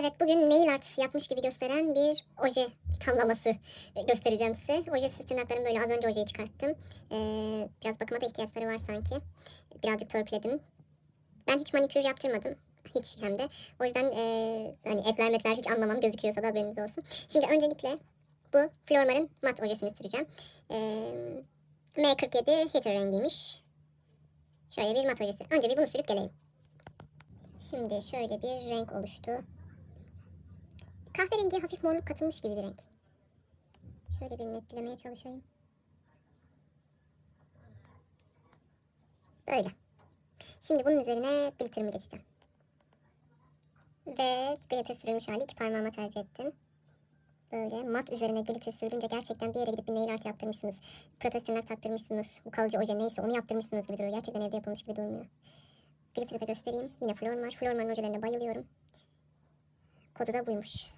Evet bugün nail art yapmış gibi gösteren bir oje tamlaması göstereceğim size. Ojesiz tırnaklarım böyle az önce ojeyi çıkarttım. Ee, biraz bakıma da ihtiyaçları var sanki. Birazcık törpüledim. Ben hiç manikür yaptırmadım. Hiç hem de. O yüzden ee, hani etler metler hiç anlamam gözüküyorsa da haberiniz olsun. Şimdi öncelikle bu Flormar'ın mat ojesini süreceğim. Ee, M47 Hitter rengiymiş. Şöyle bir mat ojesi. Önce bir bunu sürüp geleyim. Şimdi şöyle bir renk oluştu. Kahverengi hafif morluk katılmış gibi bir renk. Şöyle bir netlemeye çalışayım. Böyle. Şimdi bunun üzerine glitter'ımı geçeceğim. Ve glitter sürülmüş hali iki parmağıma tercih ettim. Böyle mat üzerine glitter sürülünce gerçekten bir yere gidip bir nail art yaptırmışsınız. Protez tırnak taktırmışsınız. Bu kalıcı oje neyse onu yaptırmışsınız gibi duruyor. Gerçekten evde yapılmış gibi durmuyor. Glitter'ı da göstereyim. Yine Flormar. Flormar'ın ojelerine bayılıyorum. Kodu da buymuş.